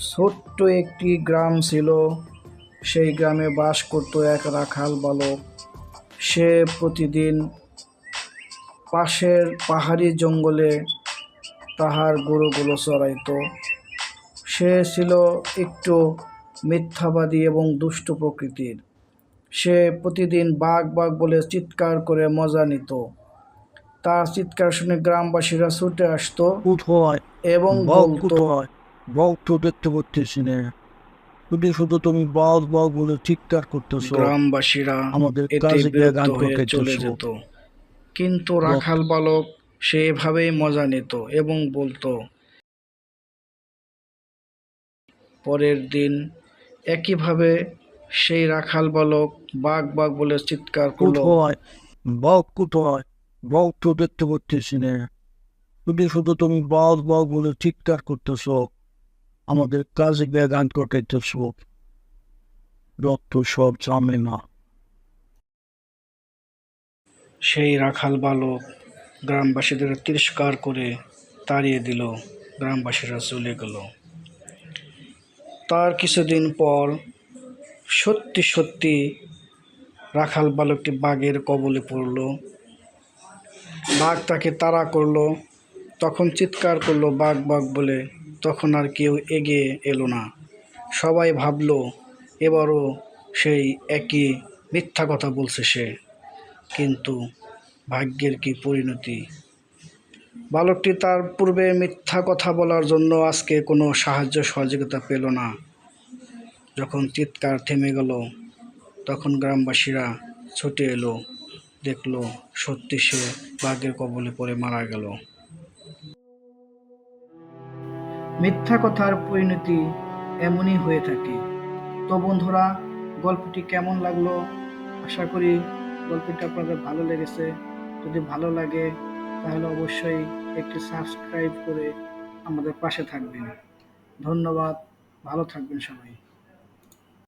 ছোট্ট একটি গ্রাম ছিল। সেই গ্রামে বাস করত এক রাখাল বালক। সে প্রতিদিন পাশের পাহাড়ি জঙ্গলে তাহার গরুগুলো চড়াইতো। সে ছিল একটু মিথ্যাবাদী এবং দুষ্ট প্রকৃতির। সে প্রতিদিন বাঘ বাঘ বলে চিৎকার করে মজা নিত। তার চিৎকার শুনে গ্রামবাসীরা ছুটে আসতো এবং বল বলতো কোথায় বল তো দেখতে পাচ্ছিস না। শুধু শুধু তুমি বল বল বলে চিৎকার করতেছো। গ্রামবাসীরা আমাদের কাজে গান করতে চলে যেত। কিন্তু রাখাল বালক সে এভাবেই মজা নিত এবং বলতো পরের দিন একইভাবে সেই রাখাল বালক বাঘ বাঘ বলে চিৎকার করল। বল কোথায় বল তো দেখতে পাচ্ছিস না। শুধু শুধু তুমি বল বাঘ বলে চিৎকার করতেছো। আমাদের কাজে গিয়ে গান করতেছো রক্ত সব জানে না। সেই রাখাল বালক গ্রামবাসীদের তিরস্কার করে তাড়িয়ে দিল। গ্রামবাসীরা চলে গেল। তার কিছুদিন পর সত্যি সত্যি রাখাল বালকটি বাঘের কবলে পড়ল। বাঘ তাকে তাড়া করল। তখন চিৎকার করল, বাঘ বাঘ বলে তখন আর কেউ এগিয়ে এলো না। সবাই ভাবলো, এবারও সেই একই মিথ্যা কথা বলছে সে। কিন্তু ভাগ্যের কি পরিণতি? বালকটি তার পূর্বে মিথ্যা কথা বলার জন্য আজকে কোনো সাহায্য সহযোগিতা পেল না। যখন চিৎকার থেমে গেল, তখন গ্রামবাসীরা ছুটে এলো, দেখল সত্যি সে বাঘের কবলে পড়ে মারা গেল। মিথ্যা কথার পরিণতি এমনই হয়ে থাকে। তো বন্ধুরা, গল্পটি কেমন লাগল? আশা করি গল্পটি আপনাদের ভালো লেগেছে। যদি ভালো লাগে, তাহলে অবশ্যই একটি সাবস্ক্রাইব করে আমাদের পাশে থাকবেন। ধন্যবাদ, ভালো থাকবেন সবাই।